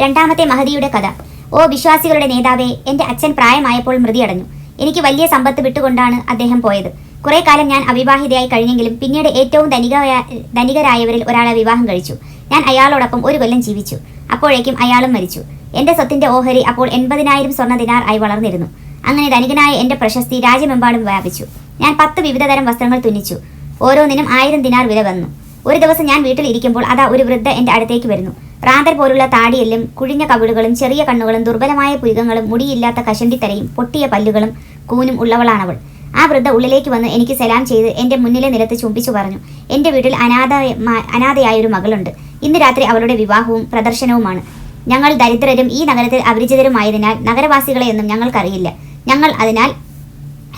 രണ്ടാമത്തെ മഹദിയുടെ കഥ. ഓ വിശ്വാസികളുടെ നേതാവേ എന്റെ അച്ഛൻ പ്രായമായപ്പോൾ മൃതിയടഞ്ഞു. എനിക്ക് വലിയ സമ്പത്ത് വിട്ടുകൊണ്ടാണ് അദ്ദേഹം പോയത്. കുറെ കാലം ഞാൻ അവിവാഹിതയായി കഴിഞ്ഞെങ്കിലും പിന്നീട് ഏറ്റവും ധനിക ധനികരായവരിൽ ഒരാളെ വിവാഹം കഴിച്ചു. ഞാൻ അയാളോടൊപ്പം ഒരു കൊല്ലം ജീവിച്ചു. അപ്പോഴേക്കും അയാളും മരിച്ചു. എന്റെ സ്വത്തിന്റെ ഓഹരി അപ്പോൾ എൺപതിനായിരം സ്വർണ ദിനാർ ആയി വളർന്നിരുന്നു. അങ്ങനെ ധനികനായ എന്റെ പ്രശസ്തി രാജ്യമെമ്പാടും വ്യാപിച്ചു. ഞാൻ പത്ത് വിവിധതരം വസ്ത്രങ്ങൾ തുന്നിച്ചു. ഓരോന്നിനും ആയിരം ദിനാർ വില വന്നു. ഒരു ദിവസം ഞാൻ വീട്ടിൽ ഇരിക്കുമ്പോൾ അതാ ഒരു വൃദ്ധ എന്റെ അടുത്തേക്ക് വരുന്നു. പ്രാന്തർ പോലുള്ള താടിയെല്ലും കുഴിഞ്ഞ കവിളുകളും ചെറിയ കണ്ണുകളും ദുർബലമായ പുരികങ്ങളും മുടിയില്ലാത്ത കശണ്ടിത്തരയും പൊട്ടിയ പല്ലുകളും കൂനും ഉള്ളവളാണവൾ. ആ വൃദ്ധ ഉള്ളിലേക്ക് വന്ന് എനിക്ക് സലാം ചെയ്ത് എന്റെ മുന്നിലെ നിലത്ത് ചുംബിച്ചു പറഞ്ഞു എന്റെ വീട്ടിൽ അനാഥ അനാഥയായൊരു മകളുണ്ട്. ഇന്ന് രാത്രി അവളുടെ വിവാഹവും പ്രദർശനവുമാണ്. ഞങ്ങൾ ദരിദ്രരും ഈ നഗരത്തിൽ അപരിചിതരുമായതിനാൽ നഗരവാസികളെയൊന്നും ഞങ്ങൾക്കറിയില്ല. ഞങ്ങൾ അതിനാൽ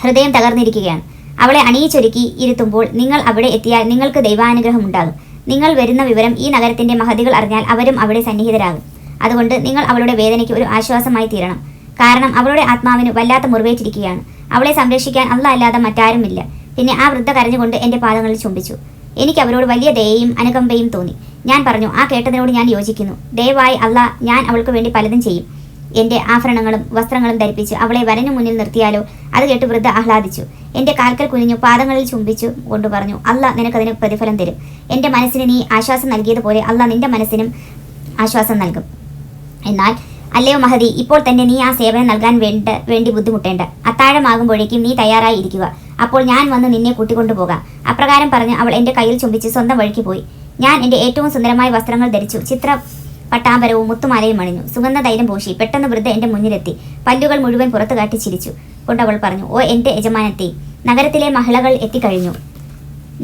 ഹൃദയം തകർന്നിരിക്കുകയാണ്. അവളെ അണിയിച്ചൊരുക്കി ഇരുത്തുമ്പോൾ നിങ്ങൾ അവിടെ എത്തിയാൽ നിങ്ങൾക്ക് ദൈവാനുഗ്രഹം ഉണ്ടാകും. നിങ്ങൾ വരുന്ന വിവരം ഈ നഗരത്തിന്റെ മഹതികൾ അറിഞ്ഞാൽ അവരും അവിടെ സന്നിഹിതരാകും. അതുകൊണ്ട് നിങ്ങൾ അവളുടെ വേദനയ്ക്ക് ഒരു ആശ്വാസമായി തീരണം. കാരണം അവളുടെ ആത്മാവിന് വല്ലാത്ത മുറിവേറ്റിരിക്കുകയാണ്. അവളെ സംരക്ഷിക്കാൻ അല്ല അല്ലാതെ മറ്റാരുമില്ല. പിന്നെ ആ വൃദ്ധ കരഞ്ഞുകൊണ്ട് എന്റെ പാദങ്ങളിൽ ചുംബിച്ചു. എനിക്ക് അവരോട് വലിയ ദയയും അനുകമ്പയും തോന്നി. ഞാൻ പറഞ്ഞു ആ കേട്ടതിനോട് ഞാൻ യോജിക്കുന്നു. ദയവായി അല്ല ഞാൻ അവൾക്ക് വേണ്ടി പലതും ചെയ്യും. എന്റെ ആഭരണങ്ങളും വസ്ത്രങ്ങളും ധരിപ്പിച്ച് അവളെ വരനു മുന്നിൽ നിർത്തിയാലോ? അത് കേട്ട് വൃദ്ധ ആഹ്ലാദിച്ചു. എന്റെ കാൽക്കൽ കുനിഞ്ഞു പാദങ്ങളിൽ ചുംബിച്ചു കൊണ്ടു പറഞ്ഞു അല്ല നിനക്കതിന് പ്രതിഫലം തരും. എന്റെ മനസ്സിന് നീ ആശ്വാസം നൽകിയതുപോലെ അല്ല നിന്റെ മനസ്സിനും ആശ്വാസം നൽകും. എന്നാൽ അല്ലയോ മഹതി ഇപ്പോൾ തന്നെ നീ ആ സേവനം നൽകാൻ വേണ്ട വേണ്ടി ബുദ്ധിമുട്ടേണ്ട. അത്താഴമാകുമ്പോഴേക്കും നീ തയ്യാറായി ഇരിക്കുക. അപ്പോൾ ഞാൻ വന്ന് നിന്നെ കൂട്ടിക്കൊണ്ടു പോകാം. അപ്രകാരം പറഞ്ഞ് അവൾ എന്റെ കയ്യിൽ ചുംബിച്ച് സ്വന്തം വഴിക്ക് പോയി. ഞാൻ എന്റെ ഏറ്റവും സുന്ദരമായ വസ്ത്രങ്ങൾ ധരിച്ചു. ചിത്ര പട്ടാമ്പരവും മുത്തുമാലയും അണിഞ്ഞു. സുഗന്ധ തൈലം പൂശി. പെട്ടെന്ന് വൃദ്ധ എന്റെ മുന്നിലെത്തി. പല്ലുകൾ മുഴുവൻ പുറത്തു കാട്ടി ചിരിച്ചു. കൊണ്ടവൾ പറഞ്ഞു ഓ എന്റെ യജമാനത്തെ നഗരത്തിലെ മഹിളകൾ എത്തിക്കഴിഞ്ഞു.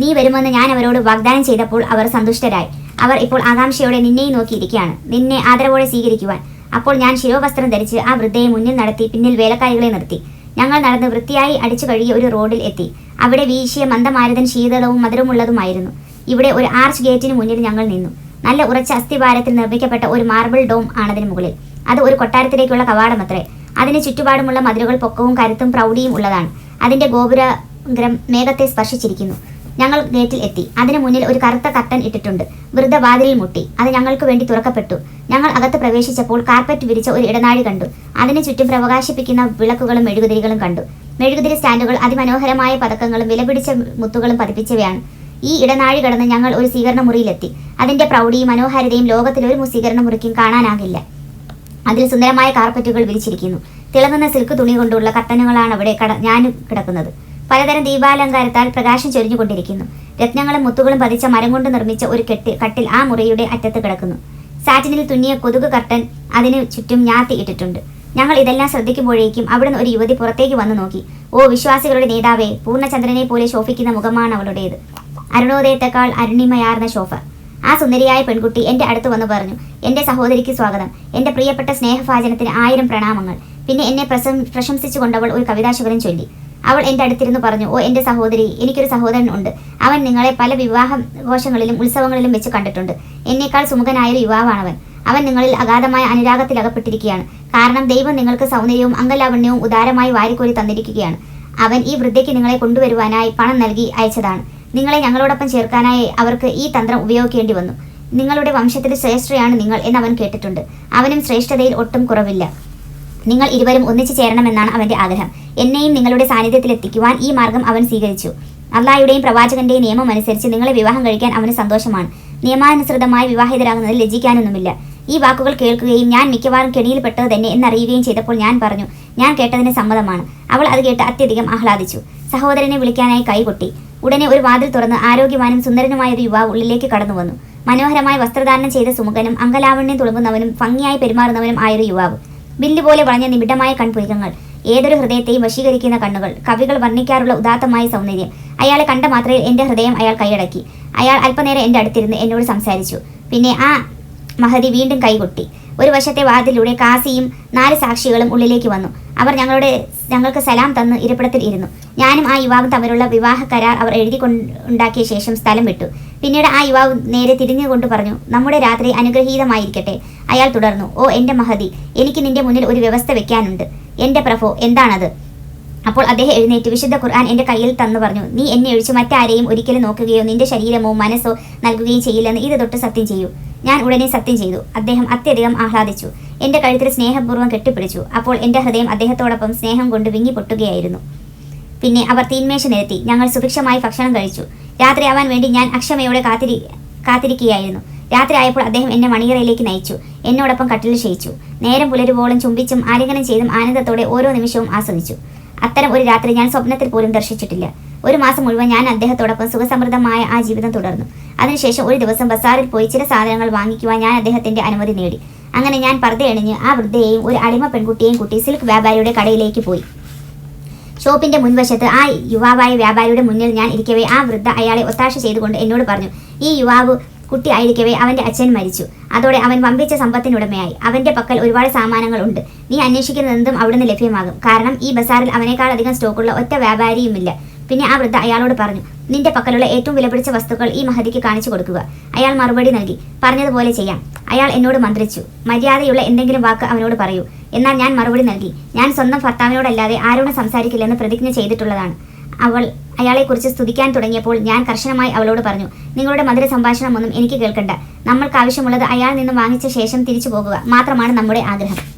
നീ വരുമെന്ന് ഞാൻ അവരോട് വാഗ്ദാനം ചെയ്തപ്പോൾ അവർ സന്തുഷ്ടരായി. അവർ ഇപ്പോൾ ആകാംക്ഷയോടെ നിന്നെയും നോക്കിയിരിക്കുകയാണ്. നിന്നെ ആദരവോടെ സ്വീകരിക്കുവാൻ. അപ്പോൾ ഞാൻ ശിരോവസ്ത്രം ധരിച്ച് ആ വൃദ്ധയെ മുന്നിൽ നടത്തി പിന്നിൽ വേലക്കാരികളെ നിർത്തി. ഞങ്ങൾ നടന്ന് വൃത്തിയായി അടിച്ചു കഴുകിയ ഒരു റോഡിൽ എത്തി. അവിടെ വീശിയ മന്ദമാരുതൻ ശീതളവും മധുരമുള്ളതുമായിരുന്നു. ഇവിടെ ഒരു ആർച്ച് ഗേറ്റിന് മുന്നിൽ ഞങ്ങൾ നിന്നു. നല്ല ഉറച്ച അസ്ഥിഭാരത്തിൽ നിർമ്മിക്കപ്പെട്ട ഒരു മാർബിൾ ഡോം ആണതിന് മുകളിൽ. അത് ഒരു കൊട്ടാരത്തിലേക്കുള്ള കവാടം കവാടമത്രേ. അതിന് ചുറ്റുപാടുമുള്ള മതിലുകൾ പൊക്കവും കരുത്തും പ്രൗഢിയും ഉള്ളതാണ്. അതിന്റെ ഗോപുരഗ്രം മേഘത്തെ സ്പർശിച്ചിരിക്കുന്നു. ഞങ്ങൾ ഗേറ്റിൽ എത്തി. അതിന് മുന്നിൽ ഒരു കറുത്ത കർട്ടൻ ഇട്ടിട്ടുണ്ട്. വൃദ്ധ വാതിലിൽ മുട്ടി. അത് ഞങ്ങൾക്ക് വേണ്ടി തുറക്കപ്പെട്ടു. ഞങ്ങൾ അകത്ത് പ്രവേശിച്ചപ്പോൾ കാർപ്പറ്റ് വിരിച്ച ഒരു ഇടനാഴി കണ്ടു. അതിന് ചുറ്റും പ്രകാശിപ്പിക്കുന്ന വിളക്കുകളും മെഴുകുതിരികളും കണ്ടു. മെഴുകുതിരി സ്റ്റാൻഡുകൾ അതിമനോഹരമായ പതക്കങ്ങളും വിലപിടിച്ച മുത്തുകളും പതിപ്പിച്ചവയാണ് ഈ ഇടനാഴി കടന്ന് ഞങ്ങൾ ഒരു സ്വീകരണ മുറിയിലെത്തി അതിന്റെ പ്രൗഢിയും മനോഹാരിതയും ലോകത്തിൽ ഒരു സ്വീകരണ മുറിക്കും കാണാനാകില്ല. അതിൽ സുന്ദരമായ കാർപ്പറ്റുകൾ വിരിച്ചിരിക്കുന്നു. തിളങ്ങുന്ന സിൽക്ക് തുണി കൊണ്ടുള്ള കട്ടനങ്ങളാണ് അവിടെ കട ഞാൻ കിടക്കുന്നത്. പലതരം ദീപാലങ്കാരത്താൽ പ്രകാശം ചൊരിഞ്ഞുകൊണ്ടിരിക്കുന്നു. രത്നങ്ങളും മുത്തുകളും പതിച്ച മരം കൊണ്ട് നിർമ്മിച്ച ഒരു കെട്ടി കട്ടിൽ ആ മുറിയുടെ അറ്റത്ത് കിടക്കുന്നു. സാറ്റിനിൽ തുന്നിയ കൊതുക് കർട്ടൻ അതിന് ചുറ്റും ഞാത്തി ഇട്ടിട്ടുണ്ട്. ഞങ്ങൾ ഇതെല്ലാം ശ്രദ്ധിക്കുമ്പോഴേക്കും അവിടുന്ന് ഒരു യുവതി പുറത്തേക്ക് വന്നു നോക്കി. ഓ വിശ്വാസികളുടെ നേതാവേ പൂർണചന്ദ്രനെ പോലെ ശോഭിക്കുന്ന മുഖമാണ് അവളുടേത്. അരുണോദയത്തെക്കാൾ അരുണിമയാർന്ന ശോഭ. ആ സുന്ദരിയായ പെൺകുട്ടി എന്റെ അടുത്ത് വന്ന് പറഞ്ഞു എന്റെ സഹോദരിക്ക് സ്വാഗതം. എന്റെ പ്രിയപ്പെട്ട സ്നേഹഭാചനത്തിന് ആയിരം പ്രണാമങ്ങൾ. പിന്നെ എന്നെ പ്രശം പ്രശംസിച്ചുകൊണ്ടവൾ ഒരു കവിതാശകരം ചൊല്ലി. അവൾ എന്റെ അടുത്തിരുന്ന് പറഞ്ഞു ഓ എന്റെ സഹോദരി എനിക്കൊരു സഹോദരൻ ഉണ്ട്. അവൻ നിങ്ങളെ പല വിവാഹ ഘോഷങ്ങളിലും ഉത്സവങ്ങളിലും വെച്ച് കണ്ടിട്ടുണ്ട്. എന്നേക്കാൾ സുമുഖനായൊരു യുവാവാണവൻ. അവൻ നിങ്ങളിൽ അഗാധമായ അനുരാഗത്തിൽ അകപ്പെട്ടിരിക്കുകയാണ് കാരണം ദൈവം നിങ്ങൾക്ക് സൗന്ദര്യവും അംഗലാവണ്യവും ഉദാരമായി വാരിക്കോരി തന്നിരിക്കുകയാണ്. അവൻ ഈ വൃദ്ധയ്ക്ക് നിങ്ങളെ കൊണ്ടുവരുവാനായി പണം നൽകി അയച്ചതാണ്. നിങ്ങളെ ഞങ്ങളോടൊപ്പം ചേർക്കാനായി അവർക്ക് ഈ തന്ത്രം ഉപയോഗിക്കേണ്ടി വന്നു. നിങ്ങളുടെ വംശത്തിൽ ശ്രേഷ്ഠയാണ് നിങ്ങൾ എന്ന് അവൻ കേട്ടിട്ടുണ്ട്. അവനും ശ്രേഷ്ഠതയിൽ ഒട്ടും കുറവില്ല. നിങ്ങൾ ഇരുവരും ഒന്നിച്ചു ചേരണമെന്നാണ് അവന്റെ ആഗ്രഹം. എന്നെയും നിങ്ങളുടെ സാന്നിധ്യത്തിൽ എത്തിക്കുവാൻ ഈ മാർഗം അവൻ സ്വീകരിച്ചു. അള്ളാഹയുടെയും പ്രവാചകന്റെയും നിയമം അനുസരിച്ച് നിങ്ങളെ വിവാഹം കഴിക്കാൻ അവന് സന്തോഷമാണ്. നിയമാനുസൃതമായി വിവാഹിതരാകുന്നതിൽ ലജ്ജിക്കാനൊന്നുമില്ല. ഈ വാക്കുകൾ കേൾക്കുകയും ഞാൻ മിക്കവാറും കെണിയിൽപ്പെട്ടത് തന്നെ എന്നറിയുകയും ചെയ്തപ്പോൾ ഞാൻ പറഞ്ഞു ഞാൻ കേട്ടതിന് സമ്മതമാണ്. അവൾ അത് കേട്ട് അത്യധികം ആഹ്ലാദിച്ചു. സഹോദരനെ വിളിക്കാനായി കൈകൊട്ടി ഉടനെ ഒരു വാതിൽ തുറന്ന് ആരോഗ്യവാനും സുന്ദരനുമായ ഒരു യുവാവ് ഉള്ളിലേക്ക് കടന്നു വന്നു. മനോഹരമായ വസ്ത്രധാരണം ചെയ്ത സുമുഖനും അങ്കലാവണ്യം തുളുമ്പുന്നവനും ഭംഗിയായി പെരുമാറുന്നവനും ആയൊരു യുവാവ്. ബില്ല് പോലെ വളഞ്ഞ നിബിഡമായ കൺപുരികങ്ങൾ ഏതൊരു ഹൃദയത്തെയും വശീകരിക്കുന്ന കണ്ണുകൾ കവികൾ വർണിക്കാറുള്ള ഉദാത്തമായ സൗന്ദര്യം. അയാളെ കണ്ട മാത്രയിൽ എന്റെ ഹൃദയം അയാൾ കൈയടക്കി. അയാൾ അല്പനേരം എന്റെ അടുത്തിരുന്ന് എന്നോട് സംസാരിച്ചു. പിന്നെ ആ മഹതി വീണ്ടും കൈകൊട്ടി. ഒരു വശത്തെ വാതിലൂടെ കാസിയും നാല് സാക്ഷികളും ഉള്ളിലേക്ക് വന്നു. അവർ ഞങ്ങളുടെ ഞങ്ങൾക്ക് സലാം തന്ന് ഇരിപ്പിടത്തിൽ ഇരുന്നു. ഞാനും ആ യുവാവും തമ്മിലുള്ള വിവാഹ കരാർ അവർ എഴുതി ഉണ്ടാക്കിയ ശേഷം സ്ഥലം വിട്ടു. പിന്നീട് ആ യുവാവ് നേരെ തിരിഞ്ഞുകൊണ്ട് പറഞ്ഞു നമ്മുടെ രാത്രി അനുഗ്രഹീതമായിരിക്കട്ടെ. അയാൾ തുടർന്നു ഓ എന്റെ മഹതി എനിക്ക് നിന്റെ മുന്നിൽ ഒരു വ്യവസ്ഥ വെക്കാനുണ്ട്. എന്റെ പ്രഭോ എന്താണത്? അപ്പോൾ അദ്ദേഹം എഴുന്നേറ്റ് വിശുദ്ധ ഖുർആൻ എന്റെ കയ്യിൽ തന്നു പറഞ്ഞു. നീ എന്നെ ഒഴിച്ച് മറ്റാരെയും ഒരിക്കലും നോക്കുകയോ നിന്റെ ശരീരമോ മനസ്സോ നൽകുകയും ചെയ്യില്ലെന്ന് ഇത് തൊട്ട് സത്യം ചെയ്യൂ. ഞാൻ ഉടനെ സത്യം ചെയ്തു. അദ്ദേഹം അത്യധികം ആഹ്ലാദിച്ചു. എന്റെ കഴുത്തിൽ സ്നേഹപൂർവം കെട്ടിപ്പിടിച്ചു. അപ്പോൾ എന്റെ ഹൃദയം അദ്ദേഹത്തോടൊപ്പം സ്നേഹം കൊണ്ട് വിങ്ങി പൊട്ടുകയായിരുന്നു പിന്നെ അവർ തീന്മേശ നിരത്തി. ഞങ്ങൾ സുഭിക്ഷമായി ഭക്ഷണം കഴിച്ചു. രാത്രി ആവാൻ വേണ്ടി ഞാൻ അക്ഷമയോടെ കാത്തിരി കാത്തിരിക്കുകയായിരുന്നു. രാത്രി ആയപ്പോൾ അദ്ദേഹം എന്നെ മണിയറയിലേക്ക് നയിച്ചു. എന്നോടൊപ്പം കട്ടിൽ ക്ഷയിച്ചു. നേരം പുലരുവോളം ചുംബിച്ചും ആലിംഗനം ചെയ്തും ആനന്ദത്തോടെ ഓരോ നിമിഷവും ആസ്വദിച്ചു. അത്തരം ഒരു രാത്രി ഞാൻ സ്വപ്നത്തിൽ പോലും ദർശിച്ചിട്ടില്ല. ഒരു മാസം മുഴുവൻ ഞാൻ അദ്ദേഹത്തോടൊപ്പം സുഖസമൃദ്ധമായ ആ ജീവിതം തുടർന്നു. അതിനുശേഷം ഒരു ദിവസം ബസാറിൽ പോയി ചില സാധനങ്ങൾ വാങ്ങിക്കുവാൻ ഞാൻ അദ്ദേഹത്തിന്റെ അനുമതി നേടി. അങ്ങനെ ഞാൻ പർദ്ദ അണിഞ്ഞ് ആ വൃദ്ധയെയും ഒരു അടിമ പെൺകുട്ടിയെയും കൂട്ടി സിൽക്ക് വ്യാപാരിയുടെ കടയിലേക്ക് പോയി. ഷോപ്പിന്റെ മുൻവശത്ത് ആ യുവാവായ വ്യാപാരിയുടെ മുന്നിൽ ഞാൻ ഇരിക്കവേ ആ വൃദ്ധ അയാളെ ഒത്താശ ചെയ്തുകൊണ്ട് എന്നോട് പറഞ്ഞു ഈ യുവാവ് കുട്ടി ആയിരിക്കവേ അവന്റെ അച്ഛൻ മരിച്ചു. അതോടെ അവൻ വമ്പിച്ച സമ്പത്തിനുടമയായി. അവന്റെ പക്കൽ ഒരുപാട് സാമാനങ്ങൾ ഉണ്ട്. നീ അന്വേഷിക്കുന്നതെന്തും അവിടുന്ന് ലഭ്യമാകും. കാരണം ഈ ബസാറിൽ അവനേക്കാൾ അധികം സ്റ്റോക്കുള്ള ഒറ്റ വ്യാപാരിയുമില്ല. പിന്നെ ആ വൃദ്ധ അയാളോട് പറഞ്ഞു നിന്റെ പക്കലുള്ള ഏറ്റവും വിലപിടിച്ച വസ്തുക്കൾ ഈ മഹതിക്ക് കാണിച്ചു കൊടുക്കുക. അയാൾ മറുപടി നൽകി പറഞ്ഞതുപോലെ ചെയ്യാം. അയാൾ എന്നോട് മന്ത്രിച്ചു മര്യാദയുള്ള എന്തെങ്കിലും വാക്ക് അവനോട് പറയൂ. എന്നാൽ ഞാൻ മറുപടി നൽകി ഞാൻ സ്വന്തം ഭർത്താവിനോടല്ലാതെ ആരോടും സംസാരിക്കില്ലെന്ന് പ്രതിജ്ഞ ചെയ്തിട്ടുള്ളതാണ്. അവൾ അയാളെക്കുറിച്ച് സ്തുതിക്കാൻ തുടങ്ങിയപ്പോൾ ഞാൻ കർശനമായി അവളോട് പറഞ്ഞു നിങ്ങളുടെ മധുര സംഭാഷണമൊന്നും എനിക്ക് കേൾക്കണ്ട. നമ്മൾക്ക് ആവശ്യമുള്ളത് അയാൾ നിന്ന് വാങ്ങിച്ച ശേഷം തിരിച്ചു പോകുക. മാത്രമാണ് നമ്മുടെ ആഗ്രഹം.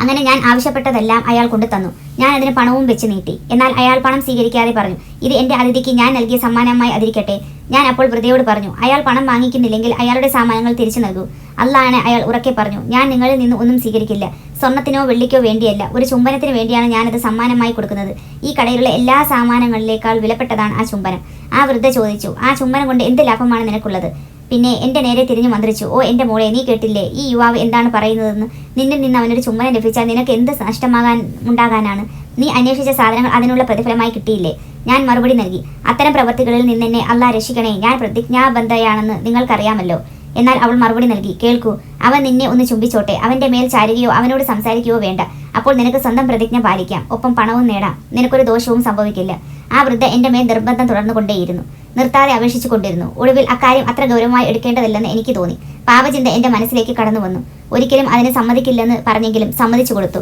അങ്ങനെ ഞാൻ ആവശ്യപ്പെട്ടതെല്ലാം അയാൾ കൊണ്ടു തന്നു. ഞാൻ അതിന് പണവും വെച്ച് നീട്ടി. എന്നാൽ അയാൾ പണം സ്വീകരിക്കാതെ പറഞ്ഞു ഇത് എന്റെ അതിഥിക്ക് ഞാൻ നൽകിയ സമ്മാനമായി അതിരിക്കട്ടെ. ഞാൻ അപ്പോൾ വൃതയോട് പറഞ്ഞു അയാൾ പണം വാങ്ങിക്കുന്നില്ലെങ്കിൽ അയാളുടെ സാമാനങ്ങൾ തിരിച്ചു നൽകൂ. അല്ലാണ് അയാൾ ഉറക്കെ പറഞ്ഞു ഞാൻ നിങ്ങളിൽ നിന്ന് ഒന്നും സ്വീകരിക്കില്ല. സ്വർണത്തിനോ വെള്ളിക്കോ വേണ്ടിയല്ല. ഒരു ചുംബനത്തിന് വേണ്ടിയാണ് ഞാനത് സമ്മാനമായി കൊടുക്കുന്നത്. ഈ കടയിലുള്ള എല്ലാ സാമാനങ്ങളിലേക്കാൾ വിലപ്പെട്ടതാണ് ആ ചുംബനം. ആ വൃദ്ധ ചോദിച്ചു ആ ചുംബനം കൊണ്ട് എന്ത് ലാഭമാണ് നിനക്കുള്ളത്? പിന്നെ എന്റെ നേരെ തിരിഞ്ഞു മന്ത്രിച്ചു ഓ എന്റെ മോളെ നീ കേട്ടില്ലേ? ഈ യുവാവ് എന്താണ് പറയുന്നതെന്ന്? നിന്നിൽ നിന്ന് അവനൊരു ചുമ്മനം ലഭിച്ചാൽ നിനക്ക് എന്ത് നഷ്ടമാകാൻ ഉണ്ടാകാനാണ്? നീ അന്വേഷിച്ച സാധനങ്ങൾ അതിനുള്ള പ്രതിഫലമായി കിട്ടിയില്ലേ? ഞാൻ മറുപടി നൽകി അത്തരം പ്രവൃത്തികളിൽ നിന്നെന്നെ അല്ലാ രക്ഷിക്കണേ ഞാൻ പ്രതിജ്ഞാബന്ധയാണെന്ന് നിങ്ങൾക്കറിയാമല്ലോ. എന്നാൽ അവൾ മറുപടി നൽകി കേൾക്കൂ അവൻ നിന്നെ ഒന്ന് ചുംബിച്ചോട്ടെ. അവന്റെ മേൽ ചാരുകയോ അവനോട് സംസാരിക്കുകയോ വേണ്ട. അപ്പോൾ നിനക്ക് സ്വന്തം പ്രതിജ്ഞ പാലിക്കാം. ഒപ്പം പണവും നേടാം. നിനക്കൊരു ദോഷവും സംഭവിക്കില്ല. ആ വൃദ്ധ എന്റെ മേൽ നിർബന്ധം തുടർന്നുകൊണ്ടേയിരുന്നു. നിർത്താതെ അപേക്ഷിച്ചു കൊണ്ടിരുന്നു. ഒടുവിൽ അക്കാര്യം അത്ര ഗൗരവമായി എടുക്കേണ്ടതില്ലെന്ന് എനിക്ക് തോന്നി. പാപചിന്ത എന്റെ മനസ്സിലേക്ക് കടന്നു വന്നു ഒരിക്കലും അതിന് സമ്മതിക്കില്ലെന്ന് പറഞ്ഞെങ്കിലും സമ്മതിച്ചു കൊടുത്തു.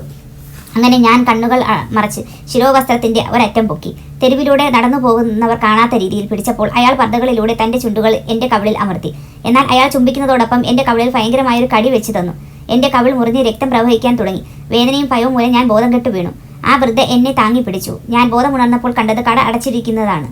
അങ്ങനെ ഞാൻ കണ്ണുകൾ മറച്ച് ശിരോവസ്ത്രത്തിന്റെ ഒരറ്റം പൊക്കി. തെരുവിലൂടെ നടന്നു പോകുന്നവർ കാണാത്ത രീതിയിൽ പിടിച്ചപ്പോൾ അയാൾ പർദ്ദകളിലൂടെ തന്റെ ചുണ്ടുകൾ എന്റെ കവിളിൽ അമർത്തി. എന്നാൽ അയാൾ ചുംബിക്കുന്നതോടൊപ്പം എന്റെ കവിളിൽ ഭയങ്കരമായൊരു കടി വെച്ച് തന്നു. എന്റെ കവിൾ മുറിഞ്ഞ് രക്തം പ്രവഹിക്കാൻ തുടങ്ങി. വേദനയും ഭയവും മൂലം ഞാൻ ബോധം കെട്ടു വീണു. ആ വൃദ്ധ എന്നെ താങ്ങി പിടിച്ചു. ഞാൻ ബോധമുണർന്നപ്പോൾ കണ്ടത് കട അടച്ചിരിക്കുന്നതാണ്.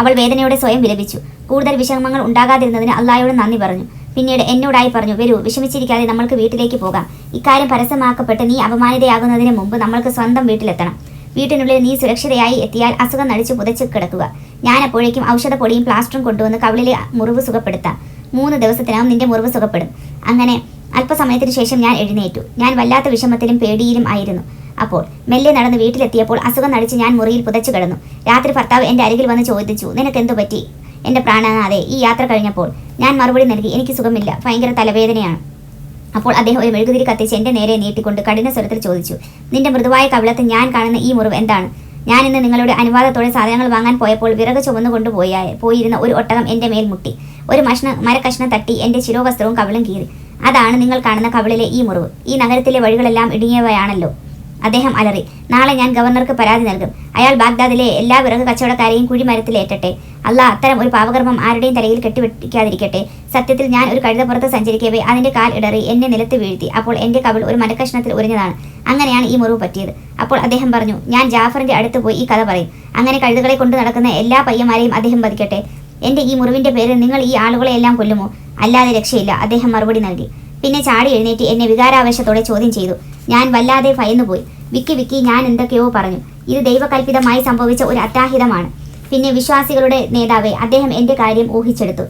അവൾ വേദനയോടെ സ്വയം വിലപിച്ചു. കൂടുതൽ വിഷമങ്ങൾ ഉണ്ടാകാതിരുന്നതിന് അള്ളായോട് നന്ദി പറഞ്ഞു. പിന്നീട് എന്നോടായി പറഞ്ഞു വരൂ വിഷമിച്ചിരിക്കാതെ നമ്മൾക്ക് വീട്ടിലേക്ക് പോകാം. ഇക്കാര്യം പരസ്യമാക്കപ്പെട്ട് നീ അപമാനിതയാകുന്നതിന് മുമ്പ് നമ്മൾക്ക് സ്വന്തം വീട്ടിലെത്തണം. വീട്ടിനുള്ളിൽ നീ സുരക്ഷിതയായി എത്തിയാൽ അസുഖം നടിച്ചു പുതച്ചു കിടക്കുക. ഞാൻ അപ്പോഴേക്കും ഔഷധപ്പൊടിയും പ്ലാസ്റ്ററും കൊണ്ടുവന്ന് കവിളിലെ മുറിവ് സുഖപ്പെടുത്താം. മൂന്ന് ദിവസത്തിനകം നിന്റെ മുറിവ് സുഖപ്പെടും. അങ്ങനെ അല്പസമയത്തിന് ശേഷം ഞാൻ എഴുന്നേറ്റു. ഞാൻ വല്ലാത്ത വിഷമത്തിലും പേടിയിലും ആയിരുന്നു. അപ്പോൾ മെല്ലെ നടന്ന് വീട്ടിലെത്തിയപ്പോൾ അസുഖം നടിച്ച് ഞാൻ മുറിയിൽ പുതച്ചു കിടന്നു. രാത്രി ഭർത്താവ് എന്റെ അരികിൽ വന്ന് ചോദിച്ചു നിനക്ക് എന്തു പറ്റി? എന്റെ പ്രാണനാഥെ ഈ യാത്ര കഴിഞ്ഞപ്പോൾ ഞാൻ മറുപടി നൽകി എനിക്ക് സുഖമില്ല ഭയങ്കര തലവേദനയാണ്. അപ്പോൾ അദ്ദേഹം ഒരു മെഴുകുതിരി കത്തിച്ച് എന്റെ നേരെ നീട്ടിക്കൊണ്ട് കഠിന സ്വരത്തിൽ ചോദിച്ചു നിന്റെ മൃദുവായ കവിളത്ത് ഞാൻ കാണുന്ന ഈ മുറിവ് എന്താണ്? ഞാൻ ഇന്ന് നിങ്ങളുടെ അനുവാദത്തോടെ സാധനങ്ങൾ വാങ്ങാൻ പോയപ്പോൾ വിറക് ചുമന്നുകൊണ്ട് പോയ പോയിരുന്ന ഒരു ഒട്ടകം എന്റെ മേൽ മുട്ടി. ഒരു മഷ്ണ മരക്കഷ്ണം തട്ടി എന്റെ ശിരോവസ്ത്രവും കവിളും കീറി. അതാണ് നിങ്ങൾ കാണുന്ന കവിളിലെ ഈ മുറിവ്. ഈ നഗരത്തിലെ വഴികളെല്ലാം ഇടുങ്ങിയവയാണല്ലോ. അദ്ദേഹം അലറി നാളെ ഞാൻ ഗവർണർക്ക് പരാതി നൽകും. അയാൾ ബാഗ്ദാദിലെ എല്ലാ വിറക് കച്ചവടക്കാരെയും കുഴിമരത്തിലേറ്റട്ടെ അല്ല അത്തരം ഒരു പാവകർമ്മം ആരുടെയും തലയിൽ കെട്ടിവെട്ടിക്കാതിരിക്കട്ടെ. സത്യത്തിൽ ഞാൻ ഒരു കഴുതപ്പുറത്ത് സഞ്ചരിക്കവേ അതിന്റെ കാൽ ഇടറി എന്നെ നിലത്ത് വീഴ്ത്തി. അപ്പോൾ എന്റെ കവിൾ ഒരു മരക്കഷ്ണത്തിൽ ഉറിഞ്ഞതാണ്. അങ്ങനെയാണ് ഈ മുറിവ് പറ്റിയത്. അപ്പോൾ അദ്ദേഹം പറഞ്ഞു ഞാൻ ജാഫറിന്റെ അടുത്ത് പോയി ഈ കഥ പറയും. അങ്ങനെ കഴുതുകളെ കൊണ്ട് നടക്കുന്ന എല്ലാ പയ്യന്മാരെയും അദ്ദേഹം വധിക്കട്ടെ. എന്റെ ഈ മുറിവിന്റെ പേരിൽ നിങ്ങൾ ഈ ആളുകളെ എല്ലാം കൊല്ലുമോ? അല്ലാതെ രക്ഷയില്ല. അദ്ദേഹം മറുപടി നൽകി. പിന്നെ ചാടി എഴുന്നേറ്റ് എന്നെ വികാരാവേശത്തോടെ ചോദ്യം ചെയ്തു. ഞാൻ വല്ലാതെ ഭയന്നുപോയി. വിക്കി വിക്കി ഞാൻ എന്തൊക്കെയോ പറഞ്ഞു. ഇത് ദൈവകൽപിതമായി സംഭവിച്ച ഒരു അത്യാഹിതമാണ്. പിന്നെ വിശ്വാസികളുടെ നേതാവെ അദ്ദേഹം എന്റെ കാര്യം ഊഹിച്ചെടുത്തു.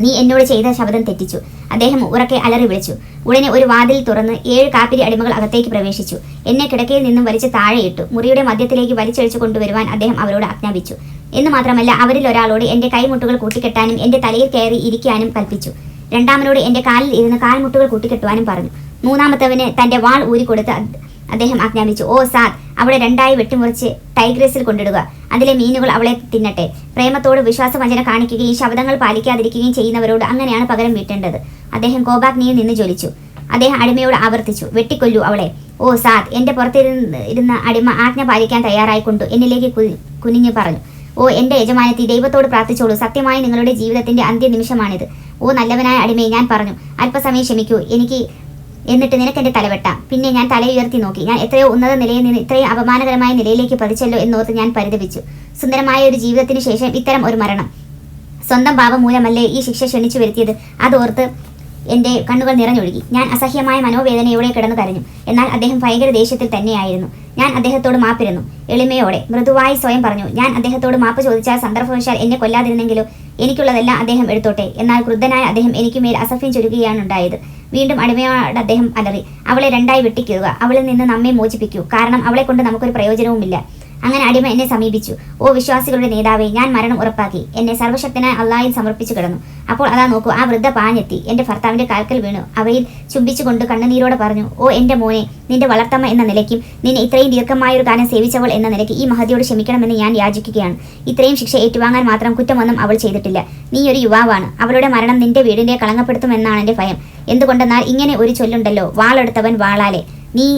നീ എന്നോട് ചെയ്ത ശബ്ദം തെറ്റിച്ചു. അദ്ദേഹം ഉറക്കെ അലറി വിളിച്ചു. ഉടനെ ഒരു വാതിൽ തുറന്ന് ഏഴ് കാപ്പിരി അടിമകൾ അകത്തേക്ക് പ്രവേശിച്ചു. എന്നെ കിടക്കയിൽ നിന്നും വലിച്ച് താഴെയിട്ടു മുറിയുടെ മധ്യത്തിലേക്ക് വലിച്ചഴിച്ചു കൊണ്ടുവരുവാൻ അദ്ദേഹം അവരോട് ആജ്ഞാപിച്ചു. എന്ന് മാത്രമല്ല അവരിൽ ഒരാളോട് എന്റെ കൈമുട്ടുകൾ കൂട്ടിക്കെട്ടാനും എന്റെ തലയിൽ കയറി ഇരിക്കാനും കൽപ്പിച്ചു. രണ്ടാമനോട് എന്റെ കാലിൽ ഇരുന്ന് കാൽമുട്ടുകൾ കൂട്ടിക്കെട്ടുവാനും പറഞ്ഞു. മൂന്നാമത്തവന് തന്റെ വാൾ ഊരിക്കൊടുത്ത് അദ്- അദ്ദേഹം ആജ്ഞാപിച്ചു ഓ സാദ് അവളെ രണ്ടായി വെട്ടിമുറിച്ച് ടൈഗ്രസിൽ കൊണ്ടിടുക. അതിലെ മീനുകൾ അവളെ തിന്നട്ടെ. പ്രേമത്തോട് വിശ്വാസവഞ്ചന കാണിക്കുകയും ശബ്ദങ്ങൾ പാലിക്കാതിരിക്കുകയും ചെയ്യുന്നവരോട് അങ്ങനെയാണ് പകരം വീട്ടേണ്ടത്. അദ്ദേഹം കോബാഗ്നിയിൽ നിന്ന് ജ്വലിച്ചു. അദ്ദേഹം അടിമയോട് ആവർത്തിച്ചു വെട്ടിക്കൊല്ലു അവളെ. ഓ സാദ് എന്റെ പുറത്തിരുന്ന് ഇരുന്ന അടിമ ആജ്ഞ പാലിക്കാൻ തയ്യാറായിക്കൊണ്ടു. എന്നിലേക്ക് കുനിഞ്ഞു പറഞ്ഞു. ഓ എന്റെ യജമാനത്തി ദൈവത്തോട് പ്രാർത്ഥിച്ചോളൂ. സത്യമായി നിങ്ങളുടെ ജീവിതത്തിന്റെ അന്ത്യനിമിഷമാണിത്. ഓ നല്ലവനായ അടിമയെ ഞാൻ പറഞ്ഞു അല്പസമയം ക്ഷമിക്കൂ. എനിക്ക് എന്നിട്ട് നിനക്ക് എന്റെ തലവെട്ടാം. പിന്നെ ഞാൻ തല ഉയർത്തി നോക്കി. ഞാൻ എത്രയോ ഉന്നത നിലയിൽ നിന്ന് ഇത്രയും അപമാനകരമായ നിലയിലേക്ക് പതിച്ചല്ലോ എന്നോർത്ത് ഞാൻ പരിതപിച്ചു. സുന്ദരമായ ഒരു ജീവിതത്തിന് ശേഷം ഇത്തരം ഒരു മരണം. സ്വന്തം പാപം മൂലമല്ലേ ഈ ശിക്ഷ ക്ഷണിച്ചു വരുത്തിയത്? അതോർത്ത് എന്റെ കണ്ണുകൾ നിറഞ്ഞൊഴുകി. ഞാൻ അസഹ്യമായ മനോവേദനയോടെ കിടന്നു കരഞ്ഞു. എന്നാൽ അദ്ദേഹം ഭയങ്കര ദേഷ്യത്തിൽ തന്നെയായിരുന്നു. ഞാൻ അദ്ദേഹത്തോട് മാപ്പിരുന്നു എളിമയോടെ മൃദുവായി സ്വയം പറഞ്ഞു ഞാൻ അദ്ദേഹത്തോട് മാപ്പ് ചോദിച്ചാൽ സന്ദർഭവശാൽ എന്നെ കൊല്ലാതിരുന്നെങ്കിലോ എനിക്കുള്ളതെല്ലാം അദ്ദേഹം എടുത്തോട്ടെ. എന്നാൽ ക്രുദ്ധനായ അദ്ദേഹം എനിക്ക് മേൽ അസഫ്യം ചുരുക്കുകയാണ് ഉണ്ടായത്. വീണ്ടും അടിമയോട് അദ്ദേഹം അലറി അവളെ രണ്ടായി വെട്ടിക്കുക അവളിൽ നിന്ന് നമ്മെ മോചിപ്പിക്കൂ. കാരണം അവളെ കൊണ്ട് നമുക്കൊരു പ്രയോജനവുമില്ല. അങ്ങനെ അടിമ എന്നെ സമീപിച്ചു. ഓ വിശ്വാസികളുടെ നേതാവേ ഞാൻ മരണം ഉറപ്പാക്കി. എന്നെ സർവശക്തനായ അള്ളാഹിൽ സമർപ്പിച്ചു കിടന്നു. അപ്പോൾ അതാ നോക്കൂ ആ വൃദ്ധ പാഞ്ഞെത്തി. എന്റെ ഭർത്താവിന്റെ കാൽക്കൽ വീണു. അവയിൽ ചുംബിച്ചുകൊണ്ട് കണ്ണുനീരോടെ പറഞ്ഞു ഓ എന്റെ മോനെ നിന്റെ വളർത്തമ്മ എന്ന നിലയ്ക്കും നിന്നെ ഇത്രയും ദീർഘമായൊരു കാലം സേവിച്ചവൾ എന്ന നിലയ്ക്ക് ഈ മഹതിയോട് ക്ഷമിക്കണമെന്ന് ഞാൻ യാചിക്കുകയാണ്. ഇത്രയും ശിക്ഷ ഏറ്റുവാങ്ങാൻ മാത്രം കുറ്റമൊന്നും അവൾ ചെയ്തിട്ടില്ല. നീ ഒരു യുവാവാണ്. അവളുടെ മരണം നിന്റെ വീടിനെ കളങ്കപ്പെടുത്തുമെന്നാണ് എന്റെ ഭയം. എന്തുകൊണ്ടെന്നാൽ ഇങ്ങനെ ഒരു ചൊല്ലുണ്ടല്ലോ വാളെടുത്തവൻ വാളാലെ. നീ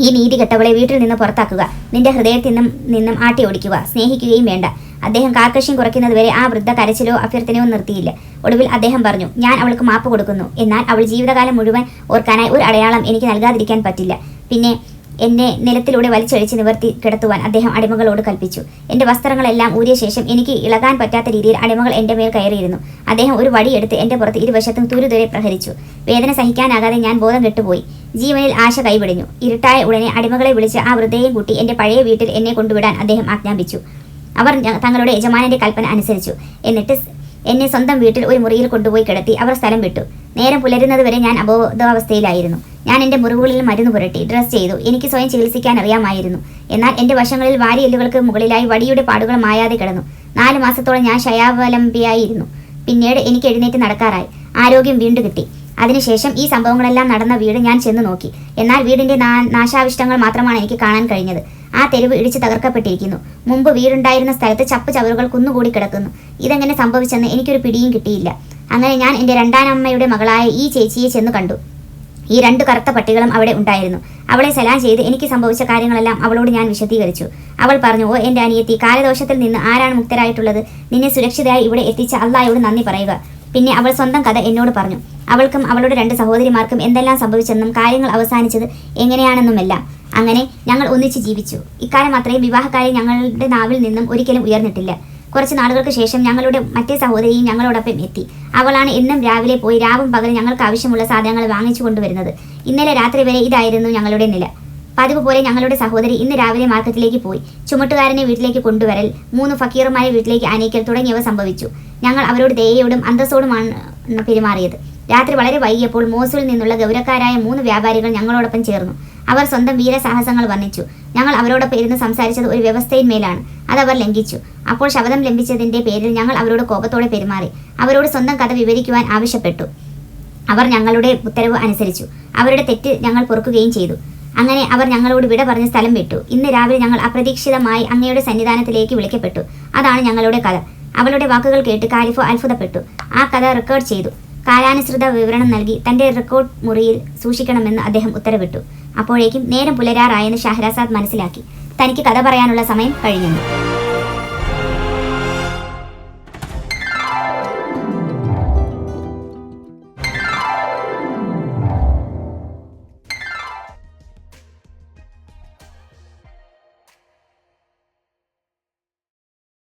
ഈ നീതി കെട്ടവളെ വീട്ടിൽ നിന്ന് പുറത്താക്കുക. നിന്റെ ഹൃദയത്തിൽ നിന്നും നിന്നും ആട്ടി ഓടിക്കുക. സ്നേഹിക്കുകയും വേണ്ട. അദ്ദേഹം കാർക്കശ്യം കുറയ്ക്കുന്നതുവരെ ആ വൃദ്ധ കരച്ചിലോ അഭ്യർത്ഥനയോ നിർത്തിയില്ല. ഒടുവിൽ അദ്ദേഹം പറഞ്ഞു ഞാൻ അവൾക്ക് മാപ്പ് കൊടുക്കുന്നു. എന്നാൽ അവൾ ജീവിതകാലം മുഴുവൻ ഓർക്കാനായി ഒരു അടയാളം എനിക്ക് നൽകാതിരിക്കാൻ പറ്റില്ല. പിന്നെ എന്നെ നിലത്തിലൂടെ വലിച്ചൊഴിച്ച് നിവർത്തി കിടത്തുവാൻ അദ്ദേഹം അടിമകളോട് കൽപ്പിച്ചു. എന്റെ വസ്ത്രങ്ങളെല്ലാം ഊരിയ ശേഷം എനിക്ക് ഇളകാൻ പറ്റാത്ത രീതിയിൽ അടിമകൾ എന്റെ മേൽ കയറിയിരുന്നു. അദ്ദേഹം ഒരു വടിയെടുത്ത് എന്റെ പുറത്ത് ഇരുവശത്തും തുരുതുരെ പ്രഹരിച്ചു. വേദന സഹിക്കാനാകാതെ ഞാൻ ബോധം കെട്ടുപോയി. ജീവനിൽ ആശ കൈവിടിഞ്ഞു ഇരുട്ടായ ഉടനെ അടിമകളെ വിളിച്ച് ആ വൃദ്ധയെയും കൂട്ടി എന്റെ പഴയ വീട്ടിൽ എന്നെ കൊണ്ടുവിടാൻ അദ്ദേഹം ആജ്ഞാപിച്ചു. അവർ തങ്ങളുടെ യജമാനന്റെ കൽപ്പന അനുസരിച്ചു. എന്നിട്ട് എന്നെ സ്വന്തം വീട്ടിൽ ഒരു മുറിയിൽ കൊണ്ടുപോയി കിടത്തി അവർ സ്ഥലം വിട്ടു. നേരം പുലരുന്നതുവരെ ഞാൻ അബോധാവസ്ഥയിലായിരുന്നു. ഞാൻ എന്റെ മുറിവുകളിൽ മരുന്ന് പുരട്ടി ഡ്രസ് ചെയ്തു എനിക്ക് സ്വയം ചികിത്സിക്കാൻ അറിയാമായിരുന്നു. എന്നാൽ എന്റെ വശങ്ങളിൽ വാരിയെല്ലുകൾക്ക് മുകളിലായി വടിയുടെ പാടുകൾ മായാതെ കിടന്നു. നാല് മാസത്തോളം ഞാൻ ശയാവലംബിയായിരുന്നു. പിന്നീട് എനിക്ക് എഴുന്നേറ്റ് നടക്കാറായി. ആരോഗ്യം വീണ്ടും കിട്ടി. അതിനുശേഷം ഈ സംഭവങ്ങളെല്ലാം നടന്ന വീട് ഞാൻ ചെന്ന് നോക്കി. എന്നാൽ വീടിന്റെ നാശാവിഷ്ടങ്ങൾ മാത്രമാണ് എനിക്ക് കാണാൻ കഴിഞ്ഞത്. ആ തെരുവ് ഇടിച്ചു തകർക്കപ്പെട്ടിരിക്കുന്നു. മുമ്പ് വീടുണ്ടായിരുന്ന സ്ഥലത്ത് ചപ്പ് ചവറുകൾ കുന്നുകൂടി കിടക്കുന്നു. ഇതെങ്ങനെ സംഭവിച്ചെന്ന് എനിക്കൊരു പിടിയും കിട്ടിയില്ല. അങ്ങനെ ഞാൻ എന്റെ രണ്ടാനമ്മയുടെ മകളായ ഈ ചേച്ചിയെ ചെന്ന് കണ്ടു. ഈ രണ്ട് കറുത്ത പട്ടികളും അവിടെ ഉണ്ടായിരുന്നു. അവളെ സലാം ചെയ്ത് എനിക്ക് സംഭവിച്ച കാര്യങ്ങളെല്ലാം അവളോട് ഞാൻ വിശദീകരിച്ചു. അവൾ പറഞ്ഞു ഓ എന്റെ അനിയത്തി കാലദോഷത്തിൽ നിന്ന് ആരാണ് മുക്തരായിട്ടുള്ളത്? നിന്നെ സുരക്ഷിതയായി ഇവിടെ എത്തിച്ച അള്ളായോട് നന്ദി പറയുക. പിന്നെ അവൾ സ്വന്തം കഥ എന്നോട് പറഞ്ഞു അവൾക്കും അവളുടെ രണ്ട് സഹോദരിമാർക്കും എന്തെല്ലാം സംഭവിച്ചെന്നും കാര്യങ്ങൾ അവസാനിച്ചത് എങ്ങനെയാണെന്നുമെല്ലാം. അങ്ങനെ ഞങ്ങൾ ഒന്നിച്ച് ജീവിച്ചു. ഇക്കാലം അത്രയും വിവാഹക്കാരെ ഞങ്ങളുടെ നാവിൽ നിന്നും ഒരിക്കലും ഉയർന്നിട്ടില്ല. കുറച്ച് നാളുകൾക്ക് ശേഷം ഞങ്ങളുടെ മറ്റേ സഹോദരിയും ഞങ്ങളോടൊപ്പം എത്തി. അവളാണ് എന്നും രാവിലെ പോയി രാവും പകലും ഞങ്ങൾക്ക് ആവശ്യമുള്ള സാധനങ്ങൾ വാങ്ങിച്ചു കൊണ്ടുവരുന്നത്. ഇന്നലെ രാത്രി വരെ ഇതായിരുന്നു ഞങ്ങളുടെ നില. പതിവ് പോലെ ഞങ്ങളുടെ സഹോദരി ഇന്ന് രാവിലെ മാർക്കറ്റിലേക്ക് പോയി. ചുമട്ടുകാരനെ വീട്ടിലേക്ക് കൊണ്ടുവരൽ മൂന്ന് ഫക്കീറുമാരെ വീട്ടിലേക്ക് അനയിക്കൽ തുടങ്ങിയവ സംഭവിച്ചു. ഞങ്ങൾ അവരോട് ദയയോടും അന്തസ്സോടുമാണ് പെരുമാറിയത്. രാത്രി വളരെ വൈകിയപ്പോൾ മോസുലിൽ നിന്നുള്ള ഗൗരക്കാരായ മൂന്ന് വ്യാപാരികൾ ഞങ്ങളോടൊപ്പം ചേർന്നു. അവർ സ്വന്തം വീരസാഹസങ്ങൾ വർണിച്ചു. ഞങ്ങൾ അവരോടൊപ്പം ഇരുന്ന് സംസാരിച്ചത് ഒരു വ്യവസ്ഥയിന്മേലാണ്. അവർ ലംഘിച്ചു. അപ്പോൾ ശബ്ദം ലംഘിച്ചതിന്റെ പേരിൽ ഞങ്ങൾ അവരോട് കോപത്തോടെ പെരുമാറി. അവരോട് സ്വന്തം കഥ വിവരിക്കുവാൻ ആവശ്യപ്പെട്ടു. അവർ ഞങ്ങളുടെ ഉത്തരവ് അനുസരിച്ചു. അവരുടെ തെറ്റ് ഞങ്ങൾ പൊറുക്കുകയും ചെയ്തു. അങ്ങനെ അവർ ഞങ്ങളോട് വിട പറഞ്ഞ സ്ഥലം വിട്ടു. ഇന്ന് രാവിലെ ഞങ്ങൾ അപ്രതീക്ഷിതമായി അങ്ങയുടെ സന്നിധാനത്തിലേക്ക് വിളിക്കപ്പെട്ടു. അതാണ് ഞങ്ങളുടെ കഥ. അവളുടെ വാക്കുകൾ കേട്ട് കാലിഫോ അത്ഭുതപ്പെട്ടു. ആ കഥ റെക്കോർഡ് ചെയ്തു. കാലാനുസൃത വിവരണം നൽകി തന്റെ റെക്കോർഡ് മുറിയിൽ സൂക്ഷിക്കണമെന്ന് അദ്ദേഹം ഉത്തരവിട്ടു. അപ്പോഴേക്കും നേരം പുലരാറായെന്ന് ഷഹ്രാസാദ് മനസ്സിലാക്കി. തനിക്ക് കഥ പറയാനുള്ള സമയം കഴിഞ്ഞെന്ന്